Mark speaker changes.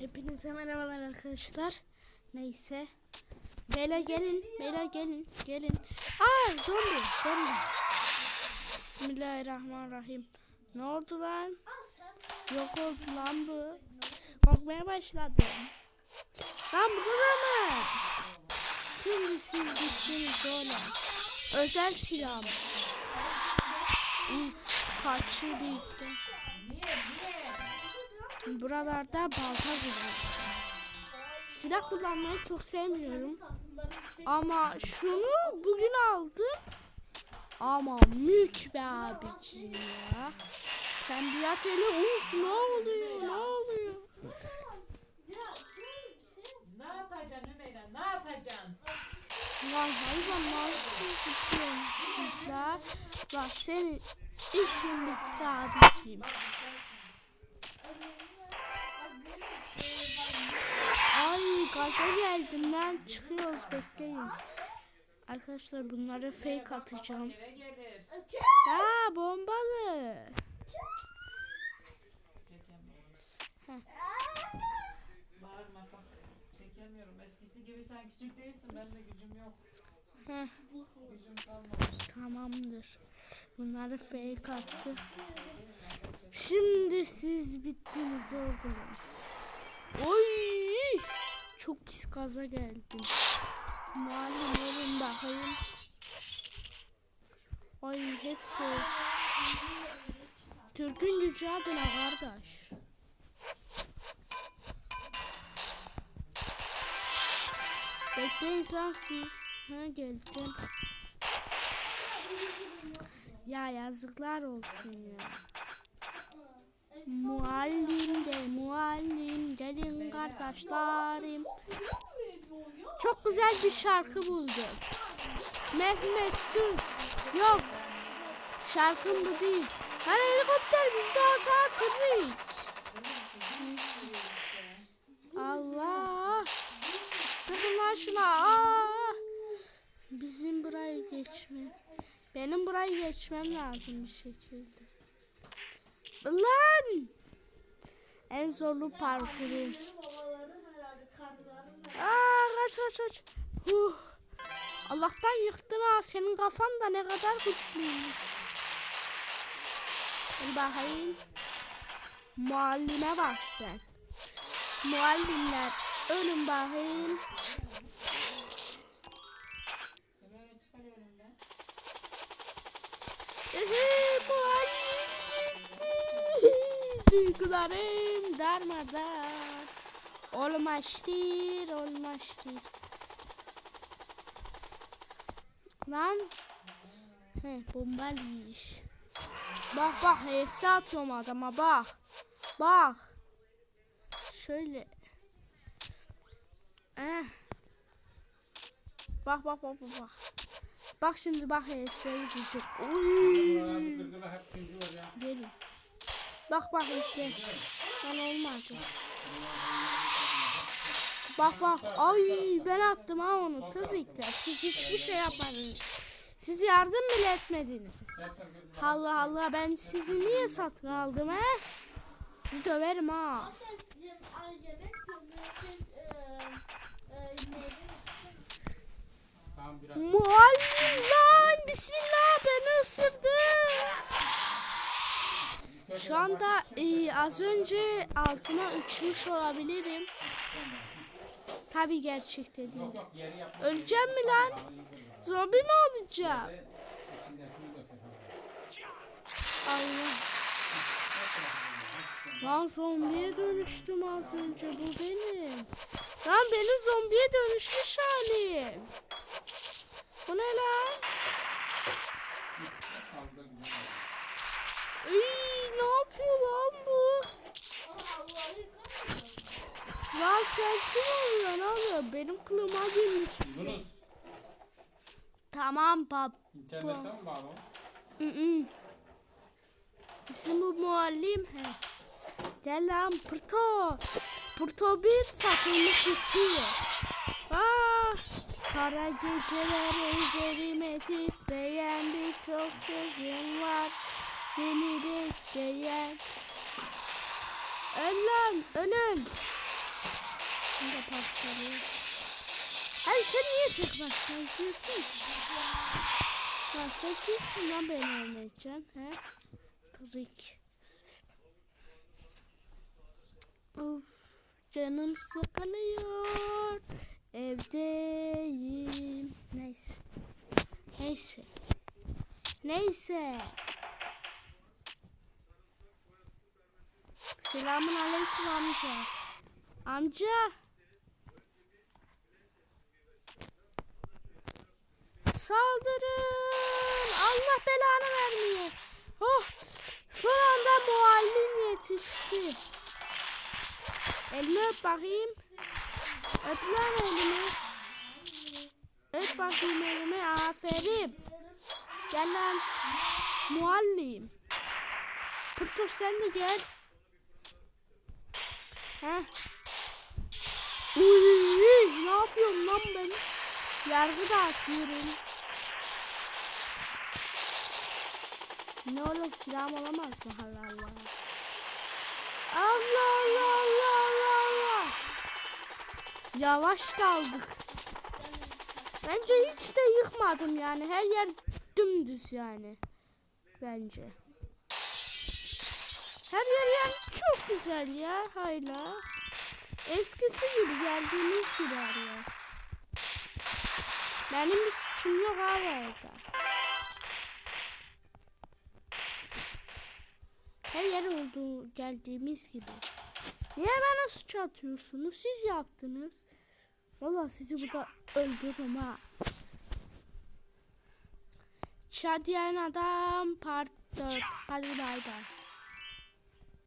Speaker 1: Hepinize merhabalar arkadaşlar. Neyse. Beyler gelin. Beyler gelin. Gelin. Aa zombi. Zombi. Bismillahirrahmanirrahim. Ne oldu lan? Yok oldu lan bu. Korkmaya başladım. Lan burada mı? Şimdi siz gittiniz oğlum. Özel silahım. Uf, kaçırdı işte. Buralarda balta kullanıyorum. Silah kullanmayı çok sevmiyorum. Ama şunu bugün aldım. Ama mük be abicim ya. Sen bir yat hele. Uf ne oluyor ne oluyor?
Speaker 2: Ne yapacaksın Ümeyra? Ne yapacaksın?
Speaker 1: Lan hayvan nasıl zıplıyormuşsuzlar. Bak senin işin bitti abicim. Gaza geldim lan çıkıyoruz bekleyin. Arkadaşlar bunlara fake atacağım. Ya bombalı. Tamamdır. Bunları fake attı. Şimdi siz bittiniz oğlum. Çok pis gaza geldim. Malum olun bakayım. Ay hepsi. Türk'ün gücü adına kardeş. Bekleyin lan siz. Ha geldim. Ya yazıklar olsun ya. Muallim kardeşlerim. Çok güzel bir şarkı buldum. Mehmet dur. Yok. Şarkım bu değil. Hani helikopter biz daha satırız. Allah. Sıkın lan şuna. Aa. Bizim burayı geçme. Benim burayı geçmem lazım bir şekilde. Lan! En zorlu parkuru. Aa kaç kaç kaç. Huh. Allah'tan yıktın ha. Senin kafan da ne kadar güçlüymüş. Bakayım. Muallime bak sen. Muallimler ölün bakayım. Muallim gitti. Duygularım darmadağın. Olmaştır, olmaştır. Lan. He, bombalı iş. Bak bak, HS atıyorum adama bak. Bak. Şöyle. Eh. Bak bak bak bak bak. Bak şimdi bak HS'yi diyecek. Oy. Bak bak işte. Ben olmadı. Bak bak. Ay ben attım ha onu. Tırrikler. Siz hiçbir şey yapmadınız. Siz yardım bile etmediniz. Allah Allah ben sizi niye satın aldım he? Sizi döverim ha. Muallim lan. Bismillah beni ısırdı. Şu anda e, az önce altına uçmuş olabilirim. Tabi gerçekte değil. Öleceğim mi lan? Zombi mi olacağım? Allah. Lan zombiye dönüştüm az önce bu benim. Lan benim zombiye dönüşmüş halim. Bu ne lan? Iy, ne yapıyor lan bu? Lan sen kim oluyorsun oğlum? Benim kılıma girmiş.
Speaker 3: Yunus,
Speaker 1: Tamam bab.
Speaker 3: internete mi bağlı?
Speaker 1: Hı hı. Bizim bu muallim he. Gel lan Pırto. Pırto bir satılmış iki. Ah, kara geceler üzerime titreyen birçok sözüm var. Beni bekleyen. Öl lan ölün. Şimdi parçalıyor. Hayır sen niye tek başına gidiyorsun? Ya sen kimsin lan beni oynayacağım he? Trik. Of canım sıkılıyor. Evdeyim. Neyse. Neyse. Neyse. Selamun aleyküm amca. Amca. Saldırın. Allah belanı vermiyor. Oh. Son anda muallim yetişti. Elini öp bakayım. Öp lan elimi. Öp bakayım elimi. Aferin. Gel lan. Muallim. Pırtos sen de gel. Heh. Uy, ne yapıyorum lan ben? Yargı dağıtıyorum. Ne oğlum silahım olamaz mı? Allah Allah. Allah Allah Allah Allah Allah. Yavaş daldık. Bence hiç de yıkmadım yani. Her yer dümdüz yani. Bence. Her yer yani çok güzel ya hala. Eskisi gibi geldiğimiz gibi her yer. Benim bir suçum yok abi orada. Her yer oldu geldiğimiz gibi. Niye bana suç atıyorsunuz? Siz yaptınız. Valla sizi burada öldürürüm ha. Şadiyen adam part 4. Hadi bay bay.